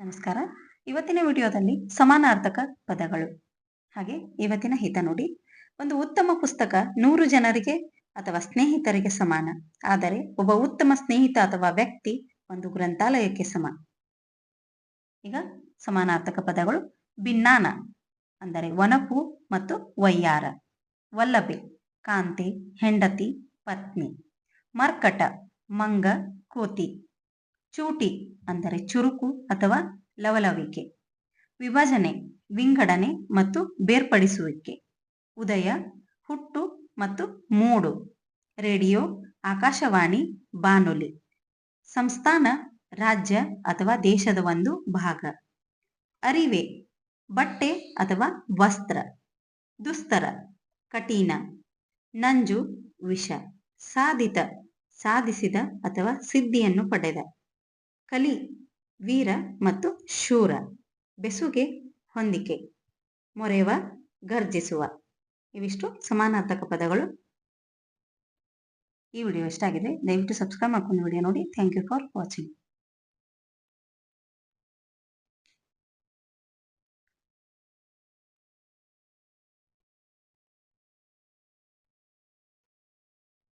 ನಮಸ್ಕಾರ. ಇವತ್ತಿನ ವಿಡಿಯೋದಲ್ಲಿ ಸಮಾನಾರ್ಥಕ ಪದಗಳು. ಹಾಗೆ ಇವತ್ತಿನ ಹಿತ ನೋಡಿ. ಒಂದು ಉತ್ತಮ ಪುಸ್ತಕ ನೂರು ಜನರಿಗೆ ಅಥವಾ ಸ್ನೇಹಿತರಿಗೆ ಸಮಾನ. ಆದರೆ ಒಬ್ಬ ಉತ್ತಮ ಸ್ನೇಹಿತ ಅಥವಾ ವ್ಯಕ್ತಿ ಒಂದು ಗ್ರಂಥಾಲಯಕ್ಕೆ ಸಮ. ಈಗ ಸಮಾನಾರ್ಥಕ ಪದಗಳು ಭಿನ್ನಾನ, ಅಂದರೆ ಒನಪು ಮತ್ತು ವಯ್ಯಾರ. ವಲ್ಲಭೆ, ಕಾಂತಿ, ಹೆಂಡತಿ, ಪತ್ನಿ. ಮರ್ಕಟ, ಮಂಗ, ಕೋತಿ. ಚೂಟಿ ಅಂದರೆ ಚುರುಕು ಅಥವಾ ಲವಲವಿಕೆ. ವಿಭಜನೆ, ವಿಂಗಡಣೆ ಮತ್ತು ಬೇರ್ಪಡಿಸುವಿಕೆ. ಉದಯ, ಹುಟ್ಟು ಮತ್ತು ಮೂಡು. ರೇಡಿಯೋ, ಆಕಾಶವಾಣಿ, ಬಾನುಲಿ. ಸಂಸ್ಥಾನ, ರಾಜ್ಯ ಅಥವಾ ದೇಶದ ಒಂದು ಭಾಗ. ಅರಿವೆ, ಬಟ್ಟೆ ಅಥವಾ ವಸ್ತ್ರ. ದುಸ್ತರ, ಕಠಿಣ. ನಂಜು, ವಿಷ. ಸಾಧಿತ, ಸಾಧಿಸಿದ ಅಥವಾ ಸಿದ್ಧಿಯನ್ನು ಪಡೆದ. ಕಲಿ, ವೀರ ಮತ್ತು ಶೂರ, ಬೆಸುಗೆ ಹೊಂದಿಕೆ, ಮೊರೆವ ಗರ್ಜಿಸುವ ಇವಿಷ್ಟು ಸಮಾನಾರ್ಥಕ ಪದಗಳು. ಈ ವಿಡಿಯೋ ಇಷ್ಟ ಆಗಿದೆ ದಯವಿಟ್ಟು ಸಬ್ಸ್ಕ್ರೈಬ್ ಮಾಡ್ಕೊಂಡು ವಿಡಿಯೋ ನೋಡಿ. Thank you for watching